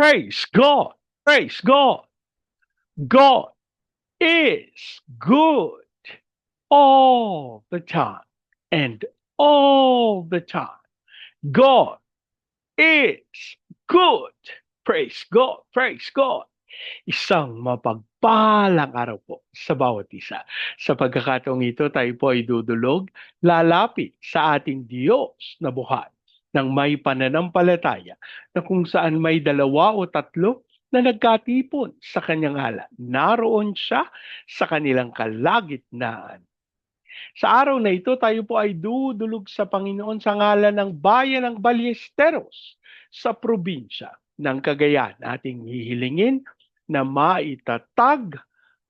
Praise God. Praise God. God is good all the time and all the time. God is good. Praise God. Praise God. Isang mapagpalang araw po sa bawat isa. Sa pagkakataong ito, tayo po ay dudulog, lalapit sa ating Diyos na buhay ng may pananampalataya na kung saan may dalawa o tatlo na nagkatipon sa kanyang ngalan. Naroon siya sa kanilang kalagitnaan. Sa araw na ito, tayo po ay dudulog sa Panginoon sa ngalan ng bayan ng Ballesteros sa probinsya ng Cagayan. Ating hihilingin na maitatag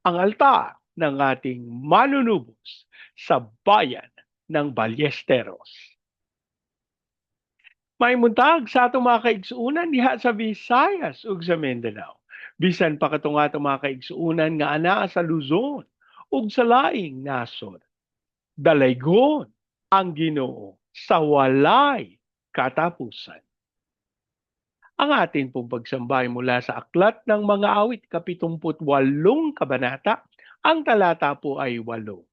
ang altar ng ating manunubos sa bayan ng Ballesteros. May muntag sa atong mga kaigsuunan diha sa Visayas ug sa Mindanao. Bisan pa katong atong mga kaigsuunan nga anaa sa Luzon ug sa laing nasod. Dalaygon ang Ginoo sa walay katapusan. Ang atin pong pagsambay mula sa Aklat ng Mga Awit, kapitumput walong kabanata, ang talata po ay walo.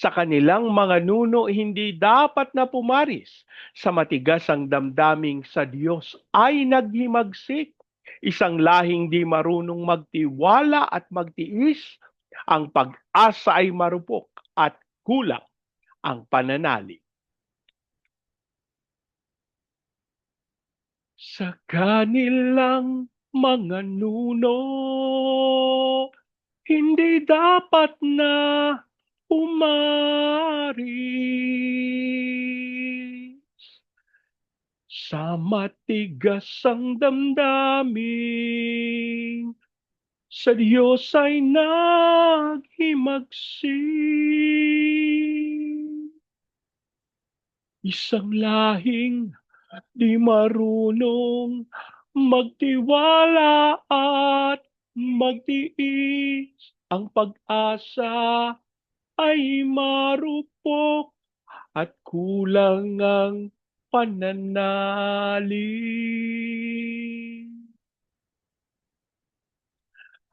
Sa kanilang mga nuno, hindi dapat na pumaris sa matigas ang damdaming sa Diyos ay naghimagsik. Isang lahing di marunong magtiwala at magtiis, ang pag-asa ay marupok at kulang ang pananalig. Sa kanilang mga nuno, hindi dapat na umaris. Sa matigas ang damdamin, sa Diyos ay naghimagsik. Isang lahing di marunong magtiwala at magtiis. Ang pag-asa ay marupok at kulang ang pananalig.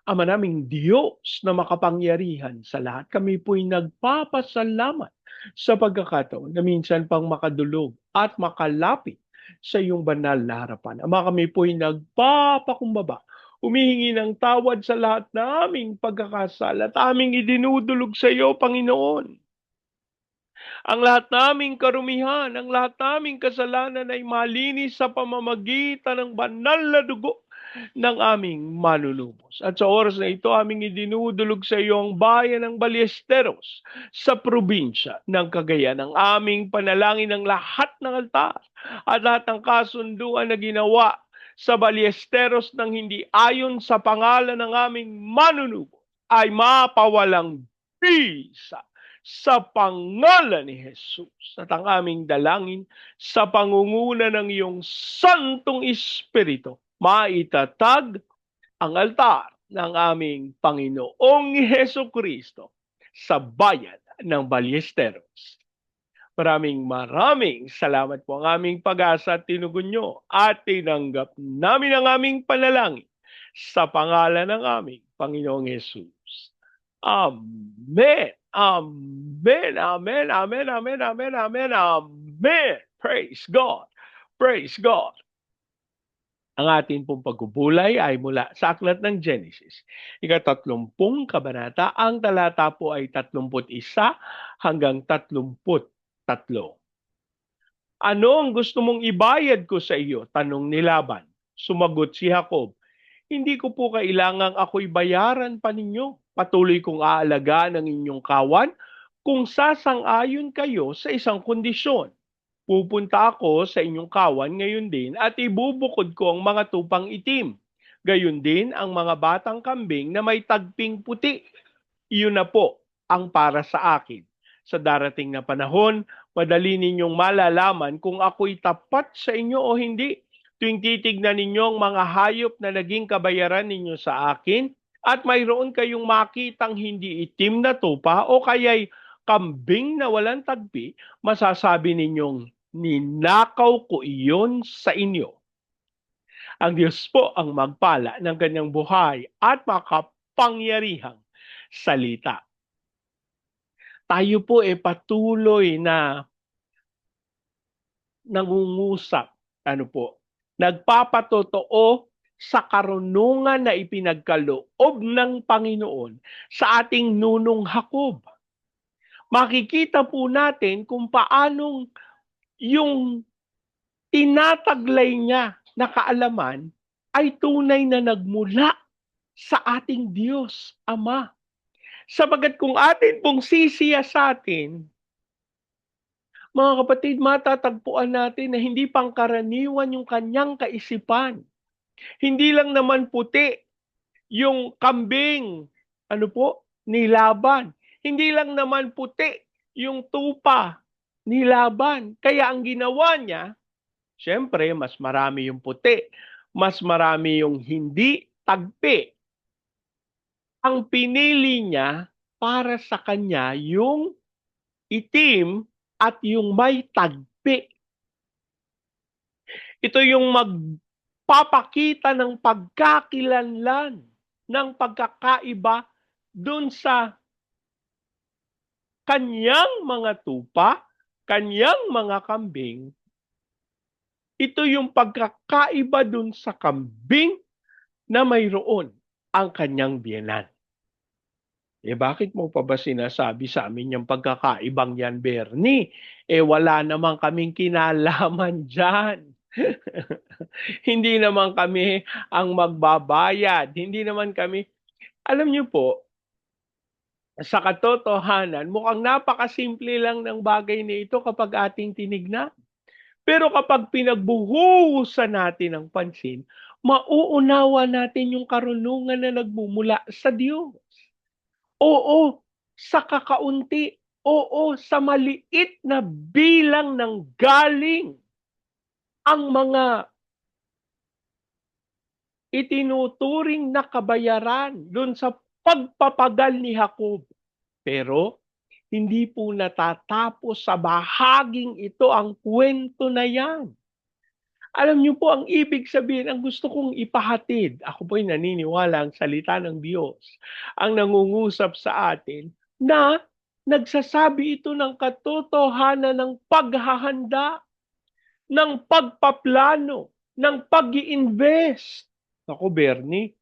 Ama naming Diyos na makapangyarihan sa lahat, kami po'y nagpapasalamat sa pagkakataon na minsan pang makadulog at makalapit sa iyong banal na harapan. Ama kami po'y nagpapakumbaba, humihingi ng tawad sa lahat naming pagkakasala at aming idinudulog sa iyo, Panginoon. Ang lahat naming karumihan, ang lahat naming kasalanan ay malinis sa pamamagitan ng banal na dugo ng aming manunubos. At sa oras na ito, aming idinudulog sa iyo ang bayan ng Ballesteros sa probinsya ng Cagayan. Ang aming panalangin ng lahat ng altar at lahat ng kasunduan na ginawa sa Ballesteros ng hindi ayon sa pangalan ng aming manunubos ay mapawalang bisa sa pangalan ni Jesus at ang aming dalangin sa pangunguna ng iyong Santong Espiritu maitatag ang altar ng aming Panginoong Heso Kristo sa bayan ng Ballesteros. Maraming maraming salamat po ang aming pag-asa at tinugon nyo at tinanggap namin ang aming panalangin sa pangalan ng aming Panginoong Jesus. Amen. Amen. Amen. Amen. Amen. Amen. Amen. Amen. Praise God. Praise God. Ang atin pong pagbubulay ay mula sa aklat ng Genesis. Ikatatlumpung kabanata, ang talata po ay tatlumput isa hanggang tatlumput tatlo. Ano ang gusto mong ibayad ko sa iyo? Tanong ni Laban. Sumagot si Jacob, Hindi ko po kailangang ako'y bayaran pa ninyo. Patuloy kong aalagaan ang inyong kawan kung sasang-ayon kayo sa isang kondisyon Pupunta ako sa inyong kawan ngayon din at ibubukod ko ang mga tupang itim. Gayon din ang mga batang kambing na may tagping puti. Iyon na po ang para sa akin. Sa darating na panahon, madali ninyong malalaman kung ako'y tapat sa inyo o hindi. Tuwing titignan ninyo ang mga hayop na naging kabayaran ninyo sa akin at mayroon kayong makitang hindi itim na tupa o kaya'y kambing na walang tagpi, masasabi ninyong ninakaw ko iyon sa inyo. Ang Diyos po ang magpala ng kanyang buhay at makapangyarihang salita. Tayo po ay patuloy na nangungusap, ano po, nagpapatotoo sa karunungan na ipinagkaloob ng Panginoon sa ating nunong Hakob. Makikita po natin kung paanong yung tinataglay niya na kaalaman ay tunay na nagmula sa ating Diyos Ama. Sabagat kung atin pong sisiya sa atin, mga kapatid, matatagpuan natin na hindi pangkaraniwan yung kanyang kaisipan hindi lang naman puti yung kambing, ano po, nilaban. Hindi lang naman puti yung tupa nilaban. Kaya ang ginawa niya, syempre, mas marami yung puti, mas marami yung hindi tagpi. Ang pinili niya para sa kanya yung itim at yung may tagpi. Ito yung mag papakita ng pagkakilanlan ng pagkakaiba dun sa kanyang mga tupa, kanyang mga kambing. Ito yung pagkakaiba dun sa kambing na mayroon ang kanyang biyenan. Eh bakit mo pa ba sinasabi sa amin yung pagkakaibang yan, Bernie? Eh wala naman kaming kinalaman dyan. hindi naman kami ang magbabayad. Hindi naman kami, alam niyo po, sa katotohanan, mukhang napakasimple lang ng bagay na ito kapag ating tinignan. Pero kapag pinagbuhusan natin ang pansin, mauunawa natin yung karunungan na nagmumula sa Diyos. Oo, sa kakaunti. Oo, sa maliit na bilang ng galing ang mga itinuturing na kabayaran doon sa pagpapagal ni Jacob. Pero hindi po natatapos sa bahaging ito ang kwento na yan. Alam niyo po, ang ibig sabihin, ang gusto kong ipahatid, ako po'y naniniwala ang salita ng Diyos, ang nangungusap sa atin, na nagsasabi ito ng katotohanan ng paghahanda ng pagpaplano, ng pag invest Ako, Bernie,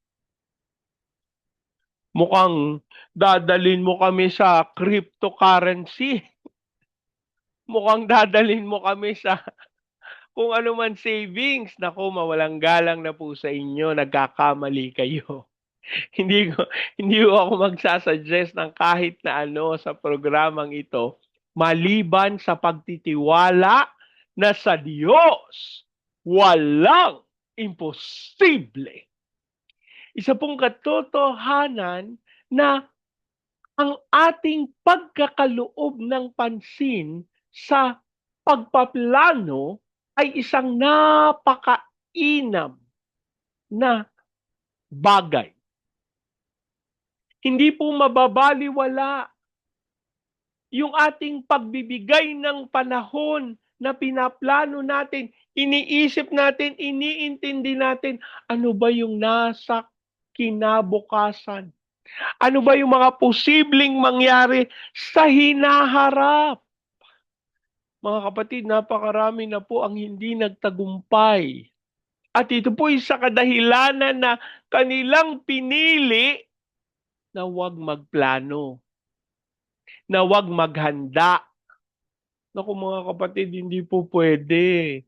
mukhang dadalin mo kami sa cryptocurrency. mukhang dadalin mo kami sa kung ano man savings. Nako, mawalang galang na po sa inyo. Nagkakamali kayo. hindi ko hindi ko ako magsasuggest ng kahit na ano sa programang ito maliban sa pagtitiwala na sa Diyos walang imposible. Isa pong katotohanan na ang ating pagkakaloob ng pansin sa pagpaplano ay isang napakainam na bagay. Hindi po mababaliwala yung ating pagbibigay ng panahon na pinaplano natin, iniisip natin, iniintindi natin, ano ba yung nasa kinabukasan? Ano ba yung mga posibleng mangyari sa hinaharap? Mga kapatid, napakarami na po ang hindi nagtagumpay. At ito po isa kadahilanan na kanilang pinili na huwag magplano, na huwag maghanda, Naku mga kapatid, hindi po pwede.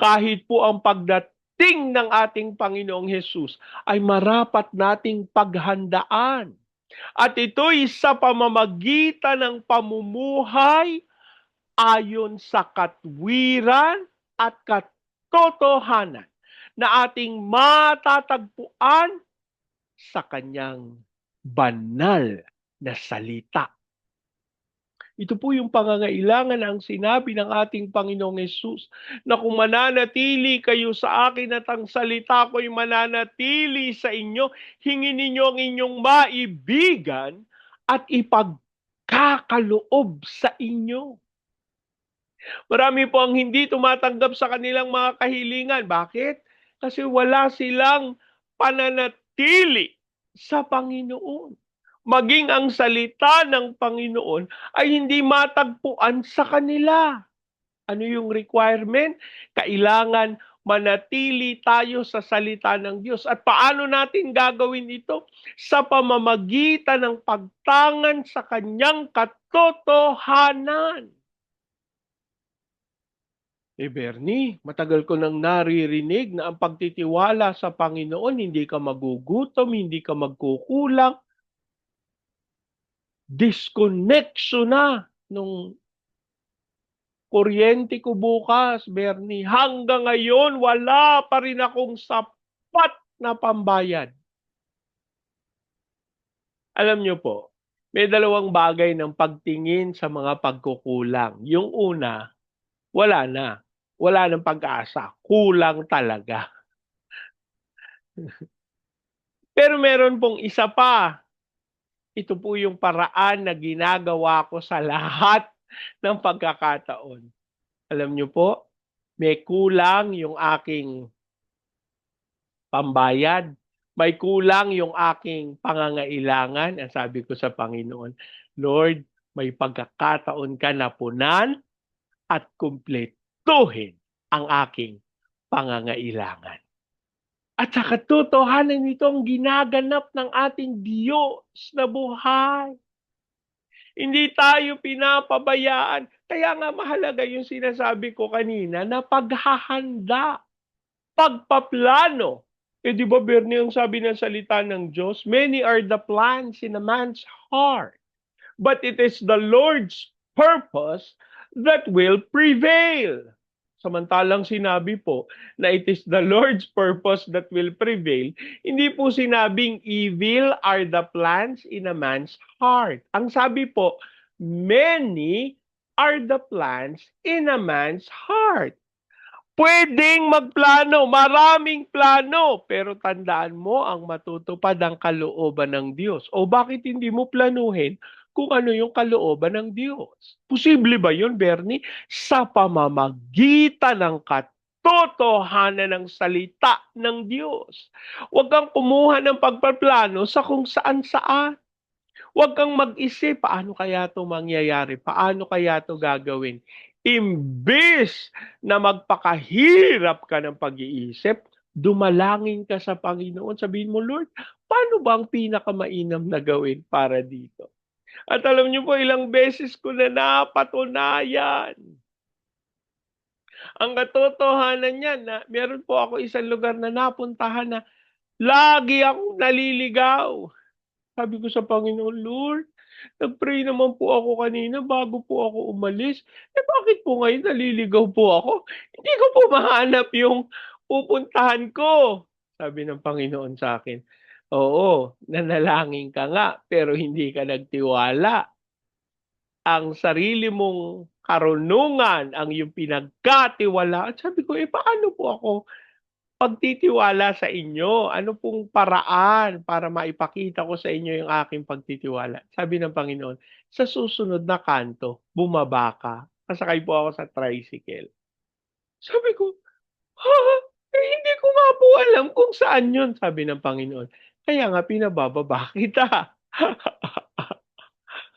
Kahit po ang pagdating ng ating Panginoong Hesus ay marapat nating paghandaan. At ito'y sa pamamagitan ng pamumuhay ayon sa katwiran at katotohanan na ating matatagpuan sa kanyang banal na salita. Ito po yung pangangailangan ang sinabi ng ating Panginoong Yesus na kung mananatili kayo sa akin at ang salita ko'y mananatili sa inyo, hingin ninyo ang inyong maibigan at ipagkakaloob sa inyo. Marami po ang hindi tumatanggap sa kanilang mga kahilingan. Bakit? Kasi wala silang pananatili sa Panginoon. Maging ang salita ng Panginoon ay hindi matagpuan sa kanila. Ano yung requirement? Kailangan manatili tayo sa salita ng Diyos. At paano natin gagawin ito? Sa pamamagitan ng pagtangan sa kanyang katotohanan. Eh Bernie, matagal ko nang naririnig na ang pagtitiwala sa Panginoon, hindi ka magugutom, hindi ka magkukulang. Disconnection na nung kuryente ko bukas, Bernie. Hanggang ngayon, wala pa rin akong sapat na pambayad. Alam nyo po, may dalawang bagay ng pagtingin sa mga pagkukulang. Yung una, wala na. Wala ng pag-asa. Kulang talaga. Pero meron pong isa pa. Ito po yung paraan na ginagawa ko sa lahat ng pagkakataon. Alam niyo po, may kulang yung aking pambayad, may kulang yung aking pangangailangan. Ang sabi ko sa Panginoon, Lord, may pagkakataon ka na punan at kumpletuhin ang aking pangangailangan. At sa katotohanan nito ang ginaganap ng ating Diyos na buhay. Hindi tayo pinapabayaan. Kaya nga mahalaga yung sinasabi ko kanina na paghahanda, pagpaplano. Eh di ba Bernie ang sabi ng salita ng Diyos, many are the plans in a man's heart, but it is the Lord's purpose that will prevail. Samantalang sinabi po na it is the Lord's purpose that will prevail, hindi po sinabing evil are the plans in a man's heart. Ang sabi po, many are the plans in a man's heart. Pwedeng magplano, maraming plano, pero tandaan mo ang matutupad ang kalooban ng Diyos. O bakit hindi mo planuhin kung ano yung kalooban ng Diyos. Posible ba yun, Bernie? Sa pamamagitan ng katotohanan ng salita ng Diyos. Huwag kang kumuha ng pagpaplano sa kung saan saan. Huwag kang mag-isip, paano kaya ito mangyayari? Paano kaya ito gagawin? Imbis na magpakahirap ka ng pag-iisip, dumalangin ka sa Panginoon. Sabihin mo, Lord, paano ba ang pinakamainam na gawin para dito? At alam niyo po, ilang beses ko na napatunayan. Ang katotohanan niyan, na meron po ako isang lugar na napuntahan na lagi akong naliligaw. Sabi ko sa Panginoon, Lord, nagpray naman po ako kanina bago po ako umalis. Eh bakit po ngayon naliligaw po ako? Hindi ko po mahanap yung pupuntahan ko. Sabi ng Panginoon sa akin. Oo, nanalangin ka nga, pero hindi ka nagtiwala. Ang sarili mong karunungan ang yung pinagkatiwala. At sabi ko, eh paano po ako pagtitiwala sa inyo? Ano pong paraan para maipakita ko sa inyo yung aking pagtitiwala? Sabi ng Panginoon, sa susunod na kanto, bumaba ka. Kasakay po ako sa tricycle. Sabi ko, ha? Eh, hindi ko nga po alam kung saan yun, sabi ng Panginoon. Kaya nga pinabababa kita.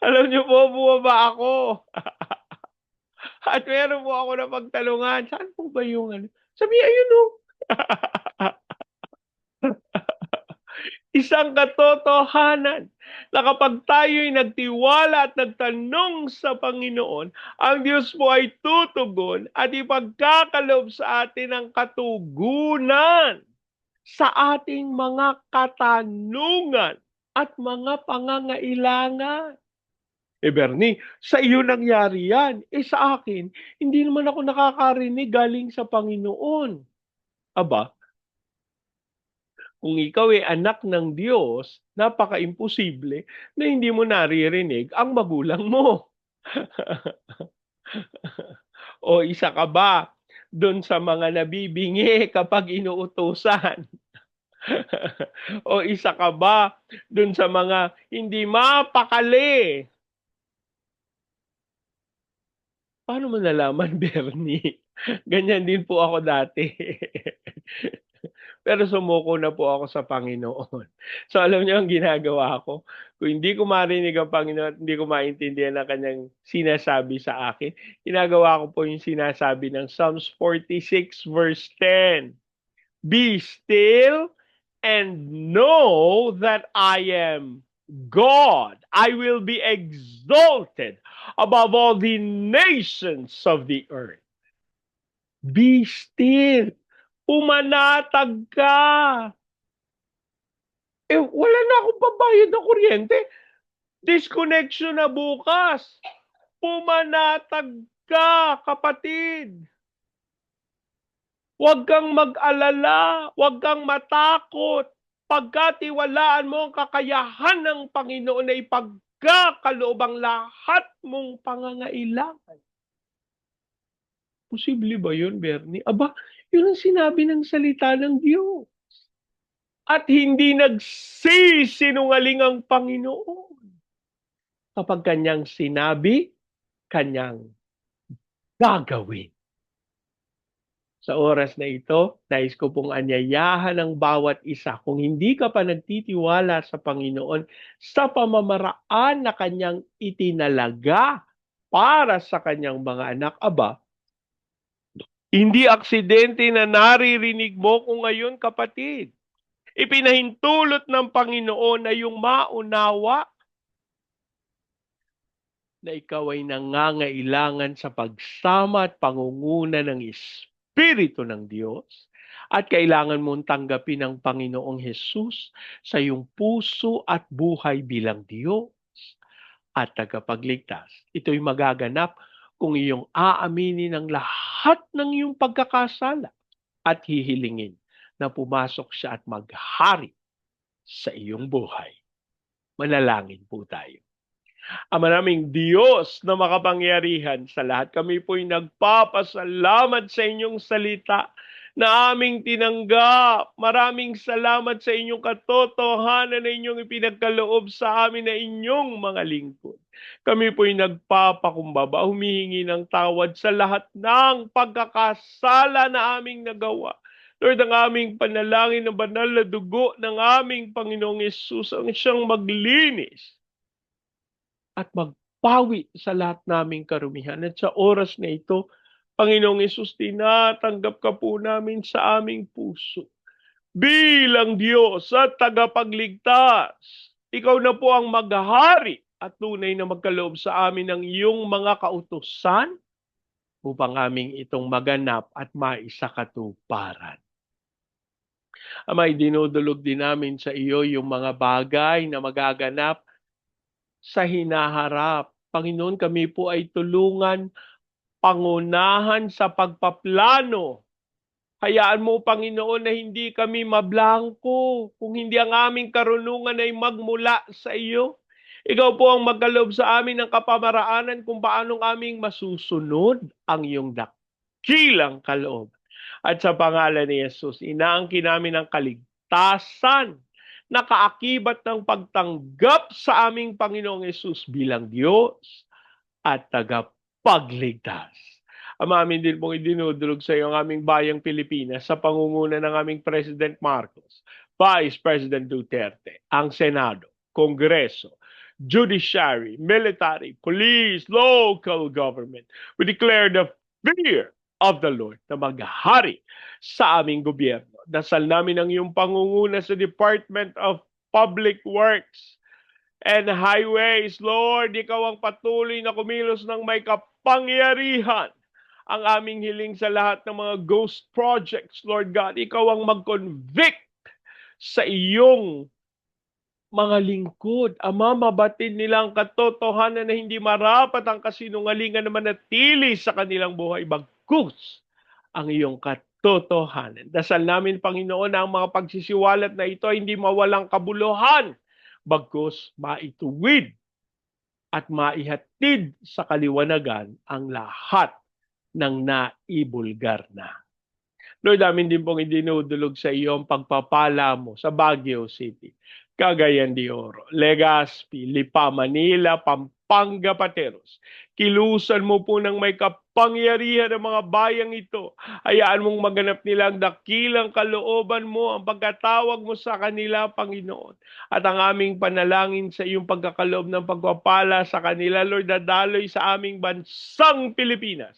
Alam niyo po, bumaba ako. At meron po ako na pagtalungan. Saan po ba yung ano? Sabi, ayun o. Isang katotohanan na kapag tayo'y nagtiwala at nagtanong sa Panginoon, ang Diyos po ay tutugon at ipagkakalob sa atin ang katugunan sa ating mga katanungan at mga pangangailangan. Eh Bernie, sa iyo nangyari yan. Eh sa akin, hindi naman ako nakakarinig galing sa Panginoon. Aba, kung ikaw ay anak ng Diyos, napaka-imposible na hindi mo naririnig ang magulang mo. o isa ka ba doon sa mga nabibingi kapag inuutosan? o isa ka ba doon sa mga hindi mapakali? Paano mo nalaman, Bernie? Ganyan din po ako dati. Pero sumuko na po ako sa Panginoon. So alam niyo ang ginagawa ko? Kung hindi ko marinig ang Panginoon at hindi ko maintindihan ang kanyang sinasabi sa akin, ginagawa ko po yung sinasabi ng Psalms 46 verse 10. Be still and know that I am God. I will be exalted above all the nations of the earth. Be still. Pumanatag ka. Eh, wala na akong pabayad ng kuryente. Disconnection na bukas. Pumanatag ka, kapatid. Huwag kang mag-alala, huwag kang matakot. Pagkatiwalaan mo ang kakayahan ng Panginoon na ipagkakaloob ang lahat mong pangangailangan. Posible ba yun, Bernie? Aba, yun ang sinabi ng salita ng Diyos. At hindi nagsisinungaling ang Panginoon. Kapag kanyang sinabi, kanyang gagawin. Sa oras na ito, nais ko pong anyayahan ng bawat isa. Kung hindi ka pa nagtitiwala sa Panginoon sa pamamaraan na kanyang itinalaga para sa kanyang mga anak, aba, hindi aksidente na naririnig mo kung ngayon kapatid. Ipinahintulot ng Panginoon na yung maunawa na ikaw ay nangangailangan sa pagsama at pangunguna ng Espiritu ng Diyos at kailangan mong tanggapin ang Panginoong Hesus sa iyong puso at buhay bilang Diyos at tagapagligtas. Ito'y magaganap kung iyong aaminin ang lahat ng iyong pagkakasala at hihilingin na pumasok siya at maghari sa iyong buhay. Manalangin po tayo. Ama naming Diyos na makapangyarihan sa lahat. Kami po'y nagpapasalamat sa inyong salita na aming tinanggap. Maraming salamat sa inyong katotohanan na inyong ipinagkaloob sa amin na inyong mga lingkod. Kami po'y nagpapakumbaba, humihingi ng tawad sa lahat ng pagkakasala na aming nagawa. Lord, ang aming panalangin ng banal na dugo ng aming Panginoong Yesus ang siyang maglinis at magpawi sa lahat naming karumihan. At sa oras na ito, Panginoong Yesus, tinatanggap ka po namin sa aming puso bilang Diyos at tagapagligtas. Ikaw na po ang maghahari at tunay na magkaloob sa amin ng iyong mga kautusan upang aming itong maganap at maisakatuparan. Amay, dinudulog din namin sa iyo yung mga bagay na magaganap sa hinaharap. Panginoon, kami po ay tulungan pangunahan sa pagpaplano. Hayaan mo, Panginoon, na hindi kami mablangko kung hindi ang aming karunungan ay magmula sa iyo. Ikaw po ang magkaloob sa amin ng kapamaraanan kung paanong aming masusunod ang iyong dakilang kaloob. At sa pangalan ni Jesus, inaangkin namin ang kaligtasan na kaakibat ng pagtanggap sa aming Panginoong Yesus bilang Diyos at tagapagligtas. Ang amin din pong idinudulog sa iyo aming bayang Pilipinas sa pangunguna ng aming President Marcos, Vice President Duterte, ang Senado, Kongreso, judiciary, military, police, local government. We declare the fear of the Lord na maghari sa aming gobyerno. Dasal namin ang iyong pangunguna sa Department of Public Works and Highways. Lord, ikaw ang patuloy na kumilos ng may kapangyarihan ang aming hiling sa lahat ng mga ghost projects, Lord God. Ikaw ang mag-convict sa iyong mga lingkod. Ama, mabatid nila ang katotohanan na hindi marapat ang kasinungalingan na manatili sa kanilang buhay. Bagkus ang iyong katotohanan. Dasal namin, Panginoon, na ang mga pagsisiwalat na ito ay hindi mawalang kabuluhan. Bagkus maituwid at maihatid sa kaliwanagan ang lahat ng naibulgar na. Lord, amin din pong idinudulog sa iyo ang pagpapala mo sa Baguio City. Cagayan de Oro, Legazpi, Lipa, Manila, Pampanga, Pateros. Kilusan mo po ng may kapangyarihan ng mga bayang ito. Hayaan mong maganap nila ang dakilang kalooban mo, ang pagkatawag mo sa kanila, Panginoon. At ang aming panalangin sa iyong pagkakaloob ng pagpapala sa kanila, Lord, dadaloy sa aming bansang Pilipinas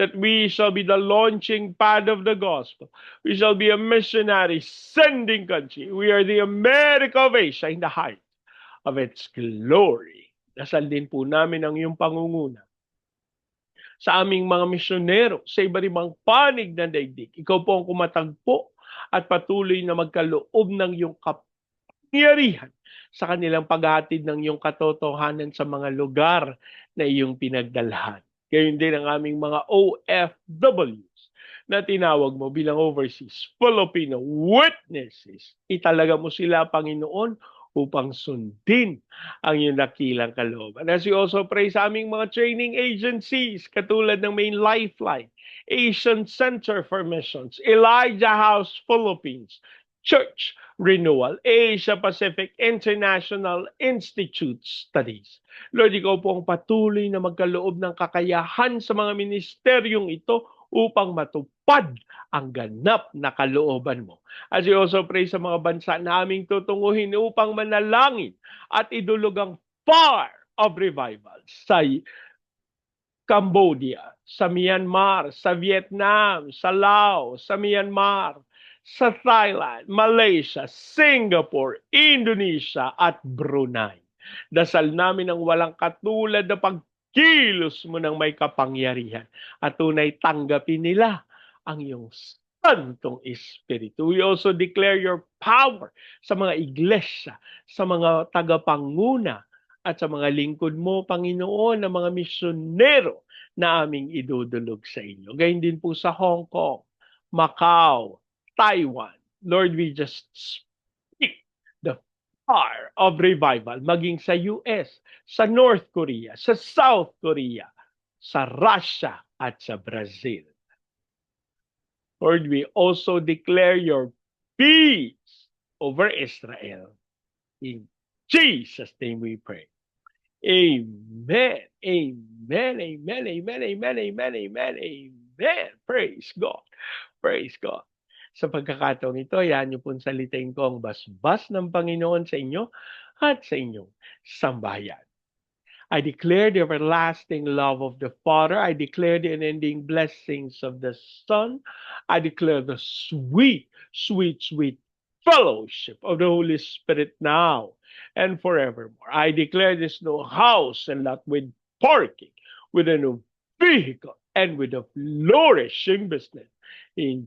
that we shall be the launching pad of the gospel. We shall be a missionary sending country. We are the America of Asia in the height of its glory. Dasal din po namin ang iyong pangunguna sa aming mga misyonero sa iba rimang panig ng daigdig. Ikaw po ang kumatagpo at patuloy na magkaloob ng iyong kapangyarihan sa kanilang paghatid ng iyong katotohanan sa mga lugar na iyong pinagdalhan. Gayon din ang aming mga OFWs na tinawag mo bilang overseas Filipino witnesses. Italaga mo sila, Panginoon, upang sundin ang iyong nakilang kalooban. As we also pray sa aming mga training agencies, katulad ng Main Lifeline, Asian Center for Missions, Elijah House Philippines, Church Renewal, Asia Pacific International Institute Studies. Lord, ikaw po ang patuloy na magkaloob ng kakayahan sa mga ministeryong ito upang matupad ang ganap na kalooban mo. As we also pray sa mga bansa na aming tutunguhin upang manalangin at idulog ang fire of revival sa Cambodia, sa Myanmar, sa Vietnam, sa Laos, sa Myanmar, sa Thailand, Malaysia, Singapore, Indonesia at Brunei. Dasal namin ang walang katulad na pagkilos mo ng may kapangyarihan at tunay tanggapin nila ang iyong Santong Espiritu. We also declare your power sa mga iglesia, sa mga tagapanguna, at sa mga lingkod mo, Panginoon, na mga misyonero na aming idudulog sa inyo. Gayun din po sa Hong Kong, Macau, Taiwan. Lord, we just speak the fire of revival maging sa US, sa North Korea, sa South Korea, sa Russia at sa Brazil. Lord, we also declare your peace over Israel. In Jesus' name we pray. Amen. Amen. Amen. Amen. Amen. Amen. Amen. Amen. Praise God. Praise God. Sa pagkakataong ito, yan niyo pong salitain ko ang basbas ng Panginoon sa inyo at sa inyong sambayan. I declare the everlasting love of the Father. I declare the unending blessings of the Son. I declare the sweet, sweet, sweet fellowship of the Holy Spirit now and forevermore. I declare this new house and lot with parking, with a new vehicle, and with a flourishing business. In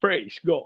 Praise God.